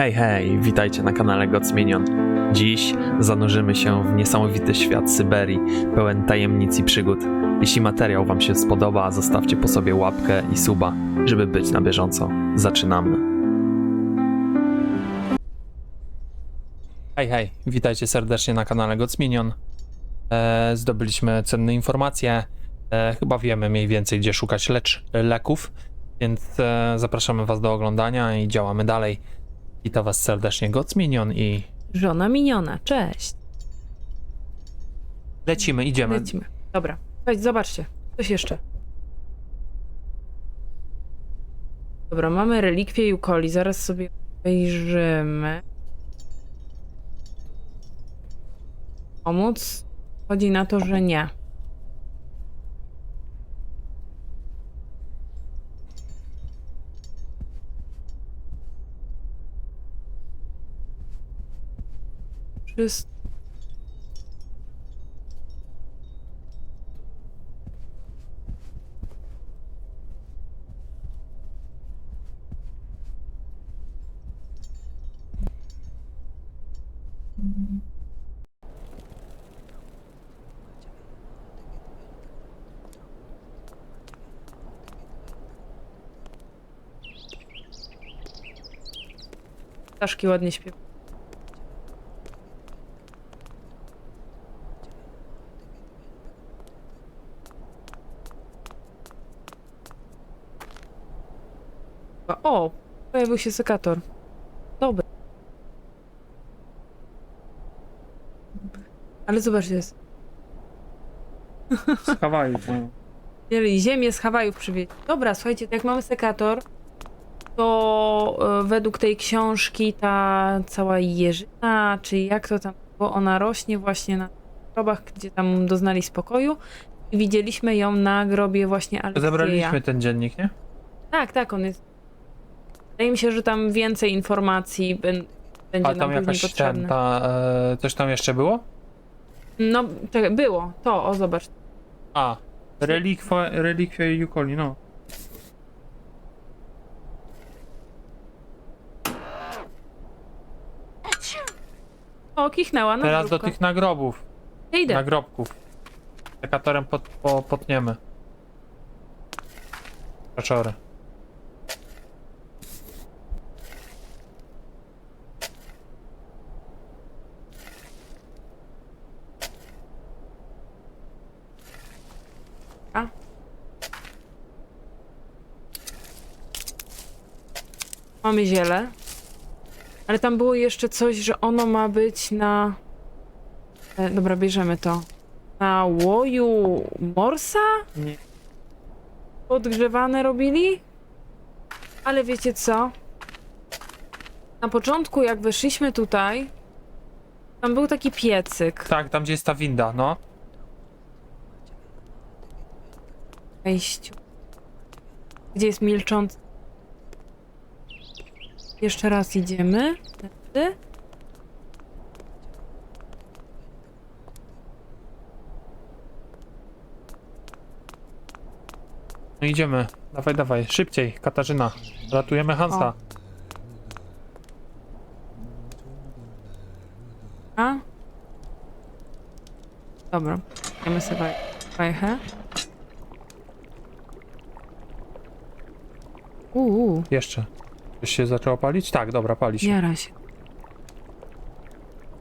Hej, hej, witajcie na kanale God Minion. Dziś zanurzymy się w niesamowity świat Syberii, pełen tajemnic i przygód. Jeśli materiał Wam się spodoba, zostawcie po sobie łapkę i suba, żeby być na bieżąco. Zaczynamy. Hej, hej, witajcie serdecznie na kanale God Minion. E, zdobyliśmy cenne informacje. E, chyba wiemy mniej więcej, gdzie szukać lecz, leków, więc e, zapraszamy Was do oglądania i działamy dalej. Witam Was serdecznie, God Minion i Żona miniona, cześć. lecimy, idziemy. Lecimy. Dobra, chodź, zobaczcie. Coś jeszcze. Dobra, mamy relikwie Jukoli, zaraz sobie obejrzymy. Pomóc? Chodzi na to, że nie. Через... Пташки ладно спів. O, pojawił się sekator. Dobry. Ale zobaczcie, jest. Z Hawaju. to- Wzięli ziemię z Hawajów przywieźli. Dobra, słuchajcie, jak mamy sekator, to e, według tej książki ta cała jeżyna, czy jak to tam, bo ona rośnie właśnie na grobach, gdzie tam doznali spokoju. I widzieliśmy ją na grobie właśnie Aleksieja. Zebraliśmy ten dziennik, nie? Tak, tak, on jest. Wydaje mi się, że tam więcej informacji bę- będzie A tam nam później jakaś potrzebne. ten, ta, e, coś tam jeszcze było? No, czekaj, było. To, o zobacz. A, Relikwa, relikwia Jukoli, no. O, kichnęła, no teraz do tych nagrobów, Ja idę. nagrobków. Sekatorem pot, po, potniemy. Kaczory. Mamy ziele. Ale tam było jeszcze coś, że ono ma być na... E, dobra, bierzemy to. Na łoju morsa? Nie. Podgrzewane robili? Ale wiecie co? Na początku, jak weszliśmy tutaj, tam był taki piecyk. Tak, tam gdzie jest ta winda, no. wejściu. Gdzie jest milczący? Jeszcze raz idziemy. Tędy. No idziemy. Dawaj, dawaj, szybciej, Katarzyna. Ratujemy Hansa. A? Dobra. Idziemy sobie wajchę. Uuu, Jeszcze. Już się zaczęło palić? Tak, dobra, pali się. jara się.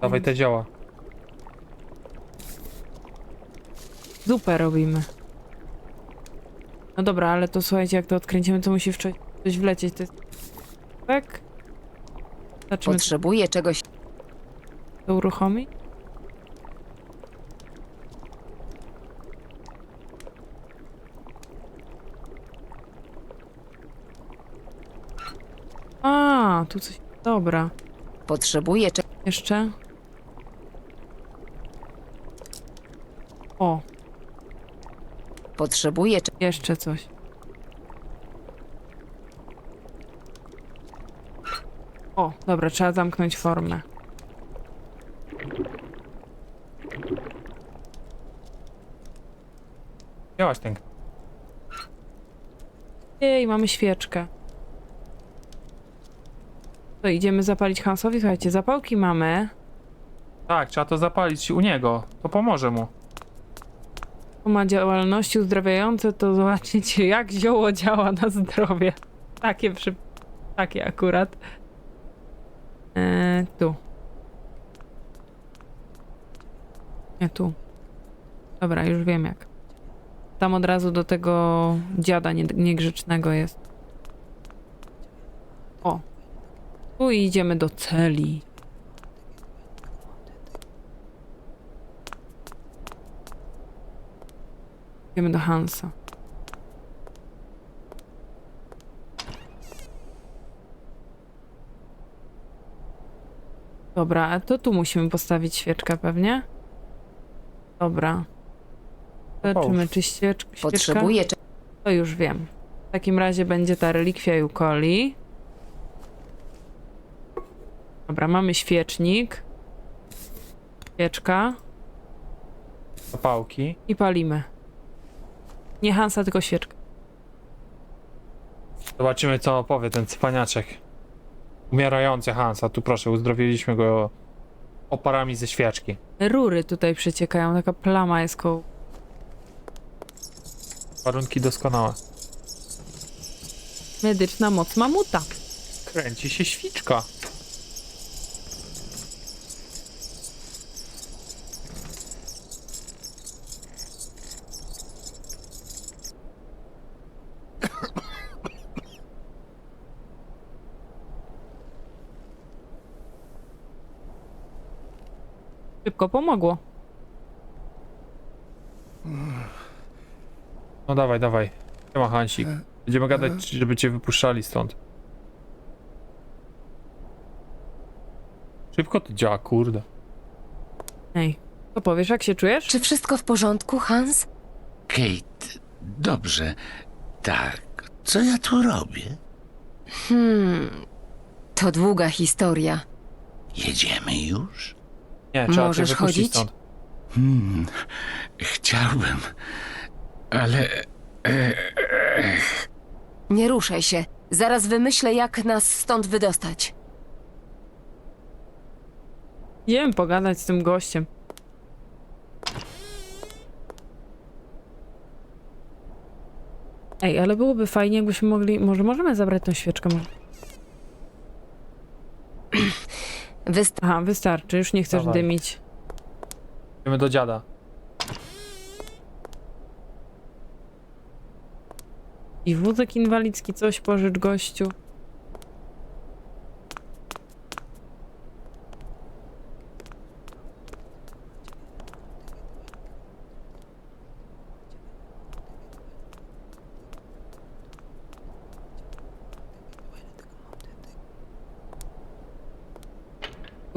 Dawaj te działa. Zupę robimy. No dobra, ale to słuchajcie, jak to odkręcimy, to musi w coś wlecieć. To jest... Tak? Zobaczymy, co Potrzebuję czegoś. to uruchomi. A, tu coś... Dobra. Potrzebuję cze... Jeszcze? O, Potrzebuję cze... jeszcze coś. O, dobra, trzeba zamknąć formę. Działaś ten. Jej, mamy świeczkę. To idziemy zapalić Hansowi. Słuchajcie, zapałki mamy. Tak, trzeba to zapalić u niego. To pomoże mu. To ma działalności uzdrawiające, to zobaczycie, jak zioło działa na zdrowie. Takie przy... Takie akurat. Eee, tu. Nie tu. Dobra, już wiem jak. Tam od razu do tego dziada nie, niegrzecznego jest. O. Tu i idziemy do celi. Idziemy do Hansa. Dobra, a to tu musimy postawić świeczkę pewnie. Dobra. Zobaczymy, czy świeczka... świeczka... Potrzebuję To już wiem. W takim razie będzie ta relikwia Jukoli. Dobra, mamy świecznik. Świeczka. Zapałki. I palimy. Nie Hansa, tylko świeczkę. Zobaczymy, co opowie ten cwaniaczek. Umierający Hansa. Tu proszę, uzdrowiliśmy go oparami ze świeczki. Rury tutaj przeciekają, taka plama jest koło. Warunki doskonałe. Medyczna moc mamuta. Kręci się świczka. Szybko pomogło. No dawaj, dawaj. Nie ma Hansik. Będziemy gadać, żeby cię wypuszczali stąd. Szybko to działa, kurde. Ej, co powiesz, jak się czujesz? Czy wszystko w porządku, Hans? Kate, dobrze. Tak, co ja tu robię? Hmm. To długa historia. Jedziemy już? Nie, trzeba Możesz wypuścić chodzić? stąd. Hmm, chciałbym, ale e, Nie ruszaj się. Zaraz wymyślę, jak nas stąd wydostać. Idziemy pogadać z tym gościem. Ej, ale byłoby fajnie, jakbyśmy mogli... Może możemy zabrać tą świeczkę? Może... Wyst- Aha, wystarczy, już nie chcesz Dawaj. dymić. Idziemy do dziada. I wózek inwalidzki, coś pożycz gościu.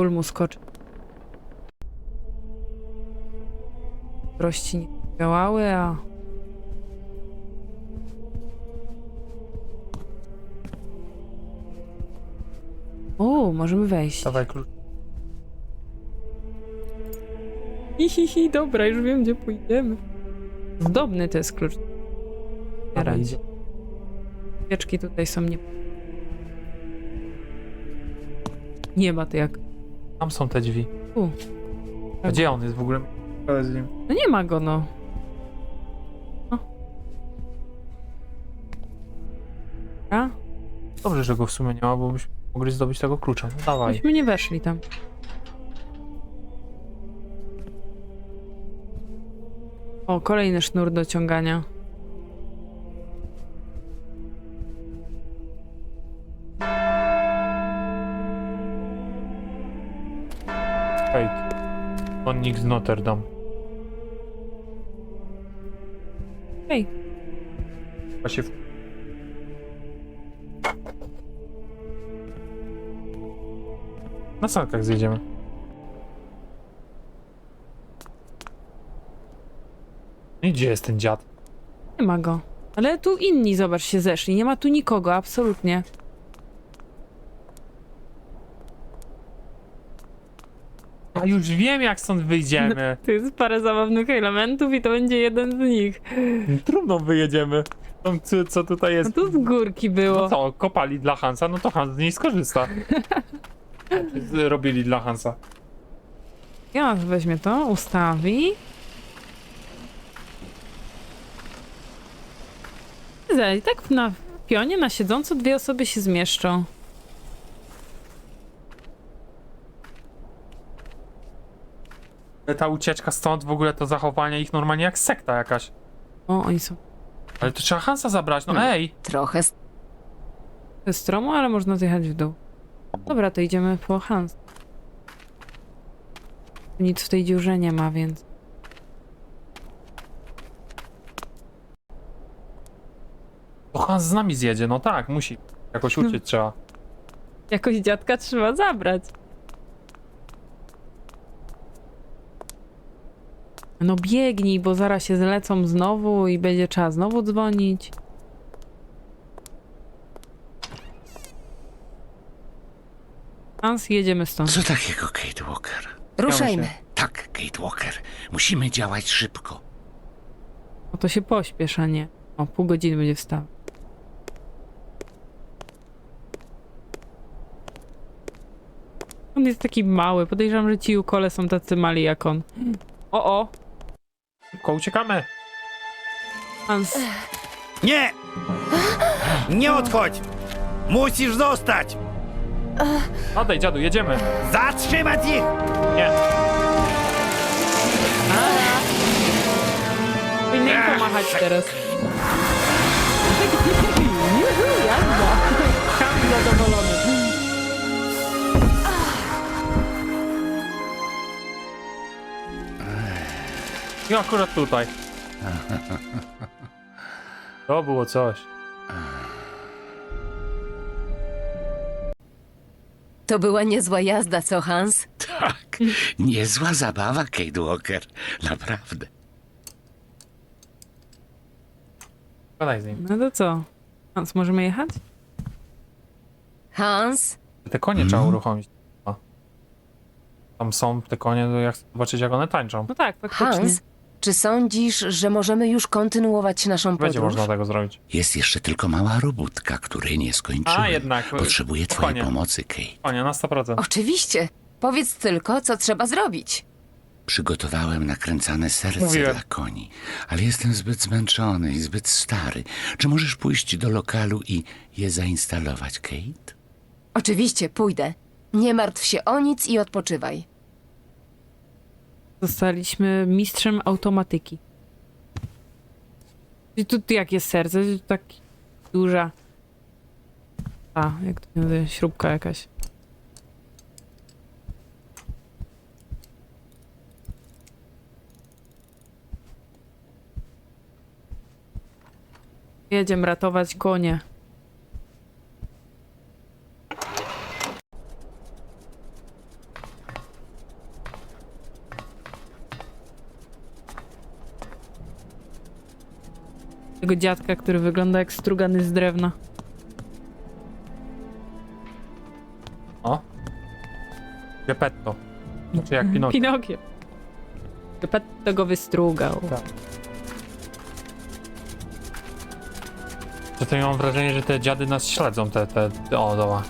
Ból mu skoczy. Prości nie działały, a O, możemy wejść. Dawaj klucz. Hihihi, dobra, już wiem, gdzie pójdziemy. Zdobny to jest klucz. Dawaj, idzie. Tutaj są nie... Nie ma to jak... Tam są te drzwi. A gdzie on jest w ogóle? Ale z nim. No nie ma go, no. O. Dobra. Dobrze, że go w sumie nie ma, bo byśmy mogli zdobyć tego klucza. No dawaj. Myśmy nie weszli tam. O, kolejny sznur do ciągania. Kate. Konnik z Notre Dame. Hej, Chyba się w... Na sankach zjedziemy. No I gdzie jest ten dziad? nie ma go. Ale tu inni, zobacz, się zeszli. Nie ma tu nikogo, absolutnie. A już wiem jak stąd wyjdziemy. To jest parę zabawnych elementów i to będzie jeden z nich. Trudno wyjedziemy. Tam, Co, co tutaj No jest? tu z górki było. No co, kopali dla Hansa, no to Hans z niej skorzysta. Robili dla Hansa. Ja weźmie to, ustawi. I tak na pionie, na siedząco dwie osoby się zmieszczą. Ta ucieczka stąd, w ogóle to zachowanie ich normalnie jak sekta jakaś. O, oni są Ale to trzeba Hansa zabrać, no ej! Trochę s- stromo, ale można zjechać w dół. Dobra, to idziemy po Hans. Nic w tej dziurze nie ma, więc... To Hans z nami zjedzie, no tak, musi. Jakoś uciec trzeba. Jakoś dziadka trzeba zabrać. No biegnij, bo zaraz się zlecą znowu i będzie trzeba znowu dzwonić. Hans, jedziemy stąd. Co takiego, Kate Walker? Ruszajmy. Tak, Kate Walker. Musimy działać szybko. O to się pośpiesz, a nie. O, pół godziny będzie wstał. On jest taki mały. Podejrzewam, że ci ukole są tacy mali jak on. O, o, Szybko uciekamy! Hans. Nie! Nie odchodź! Musisz zostać! Nadej, dziadu, jedziemy! Zatrzymać ich! Nie, Powinien pomachać teraz. Juhu, jazda. Hans zadowolony. I akurat tutaj. To było coś. To była niezła jazda, co Hans? Tak, niezła zabawa, Kate Walker. Naprawdę. Gadaj z nim. No to co? Hans, możemy jechać? Hans? Te konie trzeba uruchomić. O. Tam są te konie, to ja chcę zobaczyć jak one tańczą. No tak, faktycznie. Hans? Czy sądzisz, że możemy już kontynuować naszą Będzie podróż? można tego zrobić. Jest jeszcze tylko mała robótka, której nie skończyłem. A, jednak. Potrzebuję twojej Konie. pomocy, Kate. Konie na 100%. Oczywiście. Powiedz tylko, co trzeba zrobić. Przygotowałem nakręcane serce Mówiłem. dla koni, ale jestem zbyt zmęczony i zbyt stary. Czy możesz pójść do lokalu i je zainstalować, Kate? Oczywiście, pójdę. Nie martw się o nic i odpoczywaj. Zostaliśmy mistrzem automatyki. I tu jak jest serce? To Tak duża. A, jak to się? Śrubka jakaś. Jedziemy ratować konie. Tego dziadka, który wygląda jak strugany z drewna. O. Geppetto. Znaczy jak Pinokio. Pinokio. Geppetto go wystrugał. Tak. Zatem mam wrażenie, że te dziady nas śledzą, te, te, te o, doła.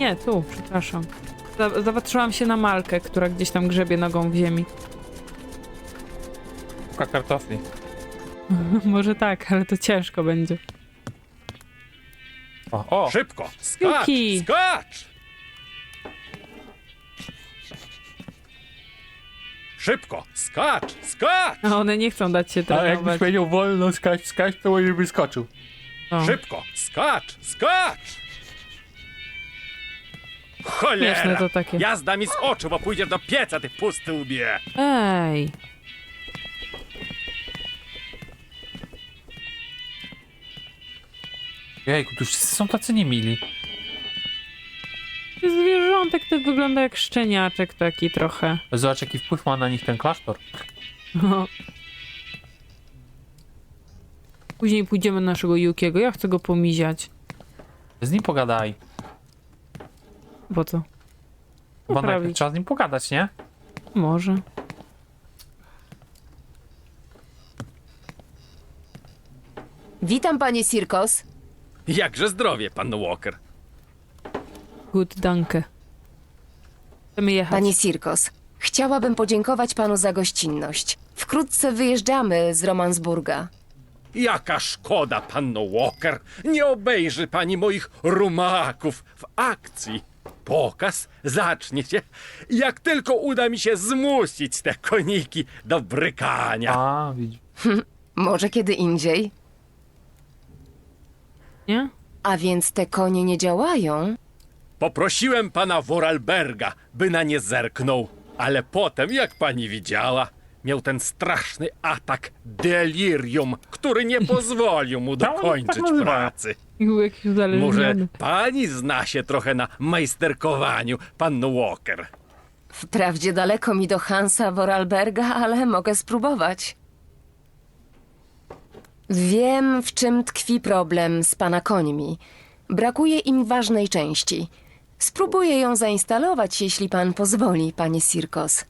Nie, tu, przepraszam. Za- Zapatrzyłam się na Malkę, która gdzieś tam grzebie nogą w ziemi. Szuka kartofli. Może tak, ale to ciężko będzie. O, o! Szybko! Skacz! Juki. Skacz! Szybko! Skacz! Skacz! A one nie chcą dać się A jakbyś trenować. powiedział wolno skać, skać, to może by skoczył. O. Szybko! Skacz! Skacz! Śmieszne Cholera! to takie. Jazda mi z oczu, bo pójdziesz do pieca, ty pusty łbie! Ej. Jejku, tu wszyscy są tacy niemili. Zwierzątek to wygląda jak szczeniaczek taki trochę. Zobacz, jaki wpływ ma na nich ten klasztor. No. Później pójdziemy do naszego Yukiego. Ja chcę go pomiziać. Z nim pogadaj. Po co? Bo Poprawić. najpierw trzeba z nim pogadać, nie? Może. Witam, panie Sirkos. Jakże zdrowie, pan Walker. Good, danke. Chcemy jechać. Panie Sirkos, chciałabym podziękować panu za gościnność. Wkrótce wyjeżdżamy z Romansburga. Jaka szkoda, panno Walker. Nie obejrzy pani moich rumaków w akcji. Pokaz zacznie się, jak tylko uda mi się zmusić te koniki do brykania. A, widzisz. Może kiedy indziej? Nie? A więc te konie nie działają? Poprosiłem pana Vorarlberga, by na nie zerknął, ale potem, jak pani widziała, miał ten straszny atak delirium, który nie pozwolił mu dokończyć pracy. Był jakiś Może uzależniony. pani zna się trochę na majsterkowaniu, panno Walker. Wprawdzie daleko mi do Hansa Vorarlberga, ale mogę spróbować. Wiem, w czym tkwi problem z pana końmi. Brakuje im ważnej części. Spróbuję ją zainstalować, jeśli pan pozwoli, panie Sirkos.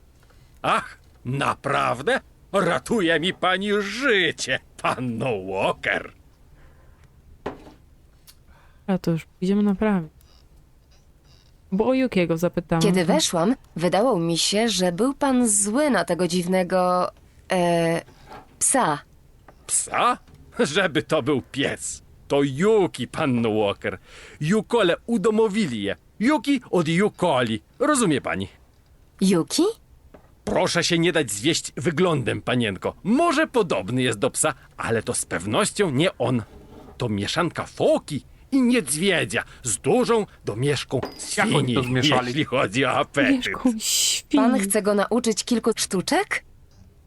Ach, naprawdę? Ratuje mi pani życie, panno Walker. A to już idziemy naprawić. Bo o Jukiego zapytałam. Kiedy weszłam, wydało mi się, że był pan zły na tego dziwnego. E, psa. Psa? Żeby to był pies. To panno Walker. Jukole udomowili je. Yuki od Jukoli. Rozumie pani? Yuki? Proszę się nie dać zwieść wyglądem, panienko. Może podobny jest do psa, ale to z pewnością nie on. To mieszanka foki i niedźwiedzia z dużą domieszką Jak oni świni, to zmieszali? jeśli chodzi o apetyt. Mieszką świn. Pan chce go nauczyć kilku sztuczek?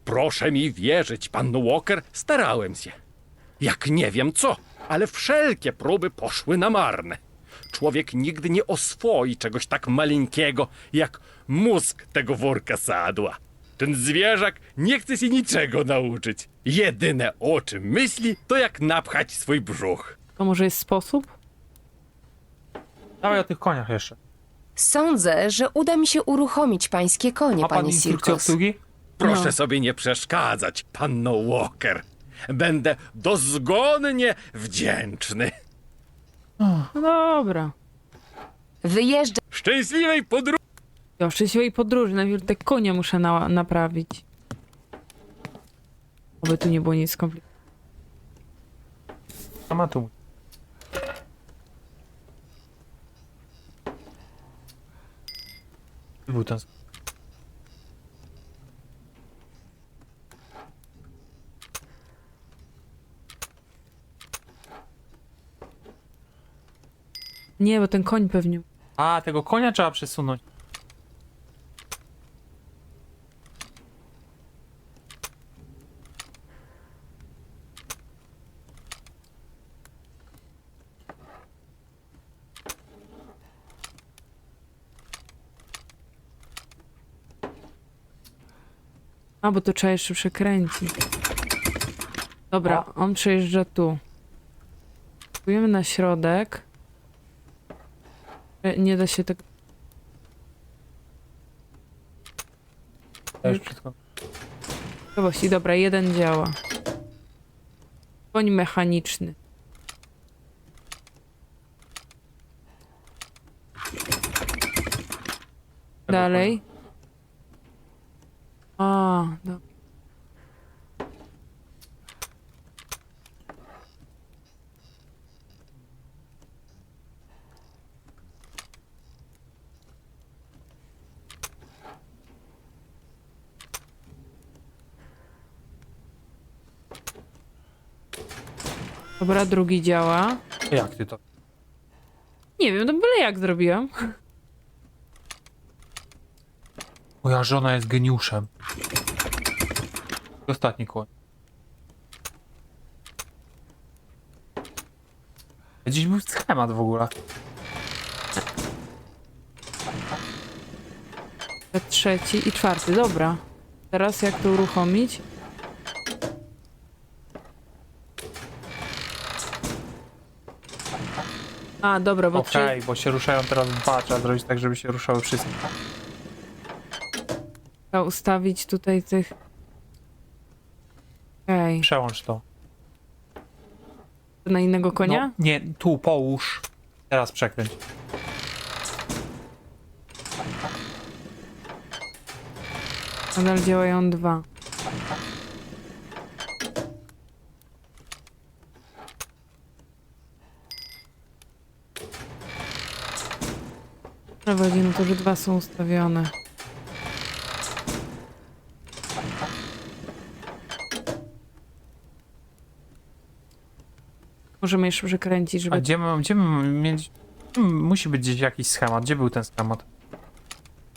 Proszę mi wierzyć, panno Walker, starałem się. Jak nie wiem co, ale wszelkie próby poszły na marne. Człowiek nigdy nie oswoi czegoś tak maleńkiego, jak mózg tego worka sadła. Ten zwierzak nie chce się niczego nauczyć. Jedyne o czym myśli, to jak napchać swój brzuch. To może jest sposób? Dawaj o tych koniach jeszcze. Sądzę, że uda mi się uruchomić pańskie konie, Ma pan panie instrukcję Sirkos. obsługi? Proszę No. sobie nie przeszkadzać, panno Walker. Będę dozgonnie wdzięczny. No dobra. Wyjeżdża. Szczęśliwej podróży! Ja szczęśliwej podróży. Najpierw te konie muszę na naprawić. Oby tu nie było nic skomplikowanego. A ma tu. Był ten. Nie, bo ten koń pewnie... A, tego konia trzeba przesunąć. A, bo to trzeba jeszcze przekręcić. Dobra, on przejeżdża tu. Spróbujemy na środek. E, Nie da się tego... Ja już wszystko. Ciekawości, dobra, jeden działa. Koń mechaniczny. Dalej. A, dobra. Dobra, drugi działa. Jak ty to? Nie wiem, no byle jak zrobiłam. Moja żona jest geniuszem. Ostatni koń. Gdzieś był schemat w ogóle. Trzeci i czwarty, dobra. Teraz jak to uruchomić? A, dobra, bo Okej, trzy... bo się ruszają teraz dwa. Trzeba zrobić tak, żeby się ruszały wszystkie. trzeba ustawić tutaj tych... Okej. Przełącz to. Na innego konia? No, nie, tu połóż. Teraz przekręć. Nadal działają dwa. Prowadzi, no to, że dwa są ustawione. Możemy jeszcze przekręcić, A żeby... gdzie my, gdzie my mamy mieć... Hmm, Musi być gdzieś jakiś schemat. Gdzie był ten schemat?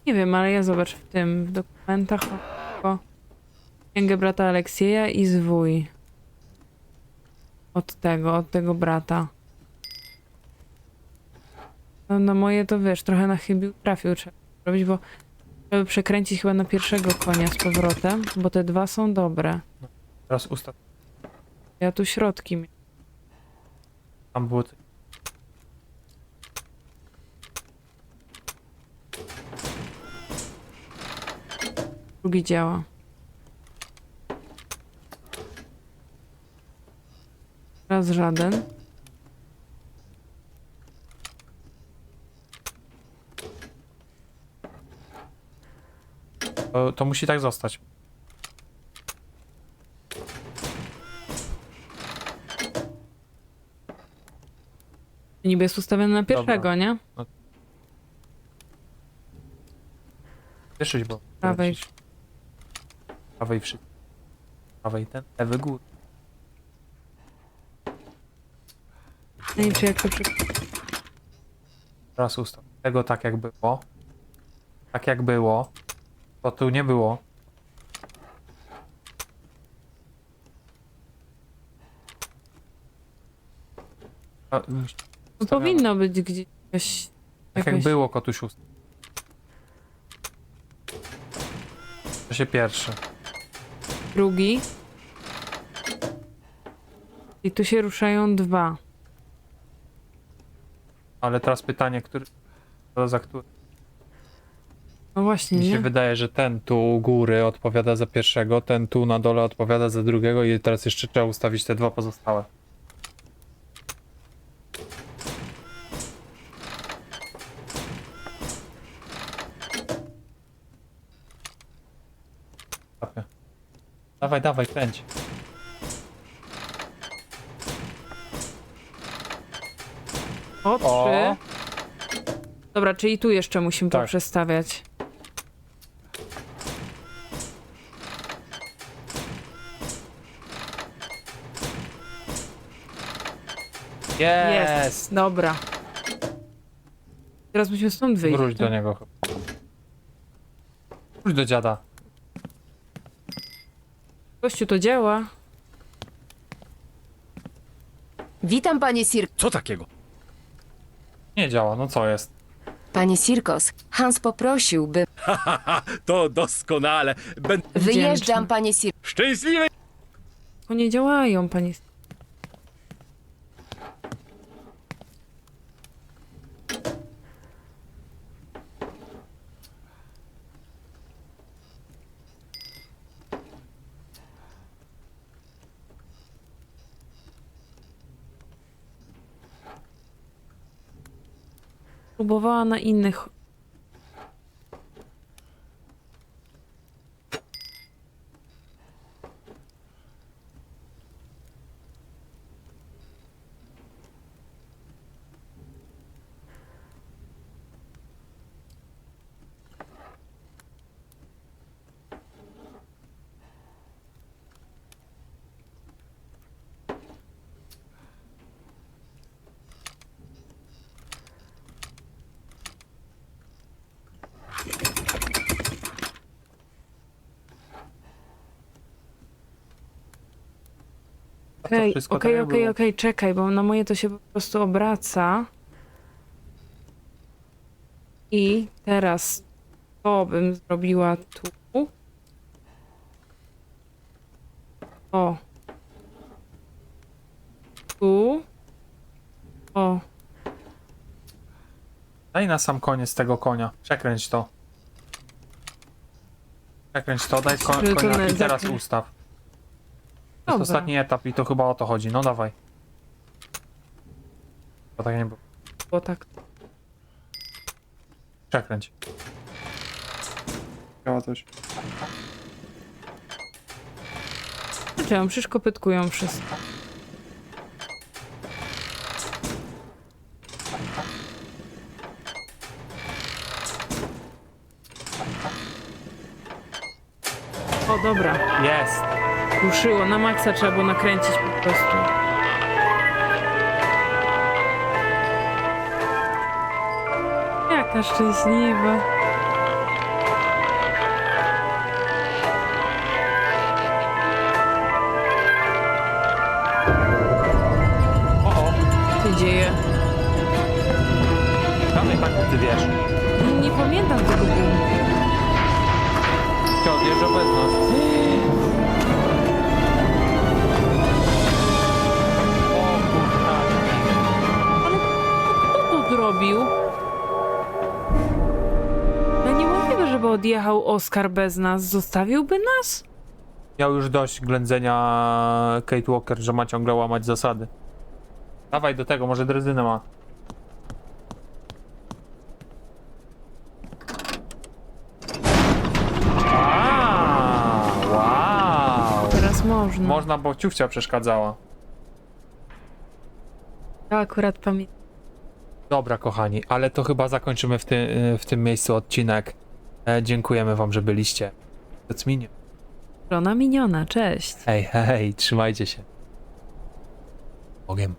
Nie wiem, ale ja zobacz w tym, w dokumentach o księgę brata Aleksieja i zwój. Od tego, od tego brata. No, no moje to wiesz, trochę na chybił trafił trzeba robić, bo żeby przekręcić chyba na pierwszego konia z powrotem, bo te dwa są dobre. Teraz ustaw. Ja tu środki miałem. Tam było... coś. Drugi działa. Raz żaden. To, to musi tak zostać. Niby jest ustawiony na pierwszego, Dobra. nie? Cieszyć, bo... Prawej. Prawej wszy... Prawej ten, lewy gór. Nie wiem, czy jak to przy... Teraz ustaw. Tego tak jak było. Tak jak było. To tu nie było. A, ustawione. powinno być gdzieś. Tak jak jakaś- było, kotuś ustaw. To się pierwszy. drugi. I tu się ruszają dwa. Ale teraz pytanie, który... To za który? No właśnie, Mi się nie? wydaje, że ten tu u góry odpowiada za pierwszego, ten tu na dole odpowiada za drugiego i teraz jeszcze trzeba ustawić te dwa pozostałe. Łapie. Dawaj, dawaj, kręć. O, O. trzy. Dobra, czyli tu jeszcze musimy Tak. poprzestawiać. Jest! Jest, dobra. Teraz musimy stąd wyjść. Wróć do niego. Wróć do dziada. Gościu, to działa. Witam, panie Sir... Co takiego? Nie działa, no co jest? Panie Sirkos. Hans poprosił, by... To doskonale. Będę Wyjeżdżam, panie Sir... szczęśliwy. Bo nie działają, panie. Próbowała na innych. A to Okej, wszystko okej, tak jak okej, było. okej, czekaj, bo na moje to się po prostu obraca. I teraz to bym zrobiła tu. O. Tu. O. Daj na sam koniec tego konia. Przekręć to. Przekręć to, daj ko Żeby to konia na- i teraz ustaw. To jest Dobra. ostatni etap i to chyba o to chodzi. No dawaj. To tak nie było. Bo tak. Przekręć. Działa coś. Zaczęłam, przecież kopytkują wszystko. O, dobra. Jest! Ruszyło. Na maksa trzeba było nakręcić po prostu. Jaka szczęśliwa. O, o! Co się dzieje? Tam i tak ty wiesz. Nie, pamiętam tego filmu. Cię odjeżdża odjechał Oscar bez nas. Zostawiłby nas? Miał już dość ględzenia Kate Walker, że ma ciągle łamać zasady. Dawaj do tego, może drezynę ma. A, wow! Teraz można. Można, bo ciufcia przeszkadzała. Ja akurat pamiętam. Dobra, kochani, ale to chyba zakończymy w, ty, w tym miejscu odcinek. E, dziękujemy wam, że byliście. Docminie. Żona miniona, cześć. Hej, hej, trzymajcie się. Bogiem.